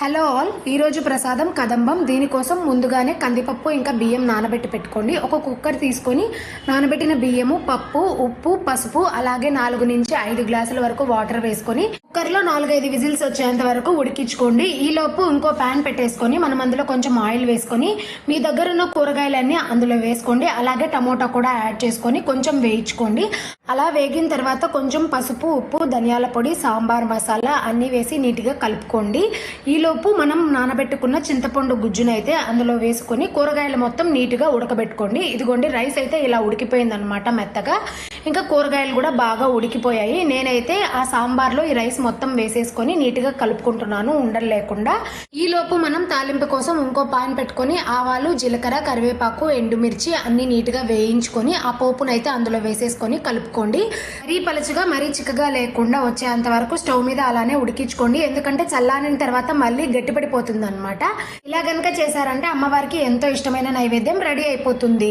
Hello all. ఈరోజు ప్రసాదం కదంబం. దీనికోసం ముందుగానే కందిపప్పు ఇంకా బియ్యం నానబెట్టి పెట్టుకోండి. ఒక కుక్కర్ తీసుకొని నానబెట్టిన బియ్యము పప్పు ఉప్పు పసుపు అలాగే నాలుగు నుంచి ఐదు గ్లాసుల వరకు వాటర్ వేసుకొని కుక్కర్లో నాలుగైదు విజిల్స్ వచ్చేంత వరకు ఉడికించుకోండి. ఈలోపు ఇంకో ప్యాన్ పెట్టేసుకొని మనం అందులో కొంచెం ఆయిల్ వేసుకొని మీ దగ్గర ఉన్న కూరగాయలన్నీ అందులో వేసుకోండి. అలాగే టమోటా కూడా యాడ్ చేసుకొని కొంచెం వేయించుకోండి. అలా వేగిన తర్వాత కొంచెం పసుపు ఉప్పు ధనియాల పొడి సాంబార్ మసాలా అన్నీ వేసి నీట్గా కలుపుకోండి. ఈలోపు మనం నానబెట్టుకున్న చింతపండు గుజ్జునైతే అందులో వేసుకొని కూరగాయలు మొత్తం నీట్గా ఉడకబెట్టుకోండి. ఇదిగోండి రైస్ అయితే ఇలా ఉడికిపోయిందనమాట మెత్తగా. ఇంకా కూరగాయలు కూడా బాగా ఉడికిపోయాయి. నేనైతే ఆ సాంబార్లో ఈ రైస్ మొత్తం వేసేసుకొని నీట్గా కలుపుకుంటున్నాను ఉండలు లేకుండా. ఈలోపు మనం తాలింపు కోసం ఇంకో పాన్ పెట్టుకొని ఆవాలు జీలకర్ర కరివేపాకు ఎండుమిర్చి అన్ని నీట్గా వేయించుకొని ఆ పోపునైతే అందులో వేసేసుకొని కలుపుకోండి. మరీ పలుచగా మరీ చిక్కగా లేకుండా వచ్చేంత వరకు స్టవ్ మీద అలానే ఉడికించుకోండి. ఎందుకంటే చల్లారిన తర్వాత మళ్ళీ గట్టిపడిపోతుంది అనమాట ఇలా గనక చేశారంటే అమ్మవారికి ఎంతో ఇష్టమైన నైవేద్యం రెడీ అయిపోతుంది.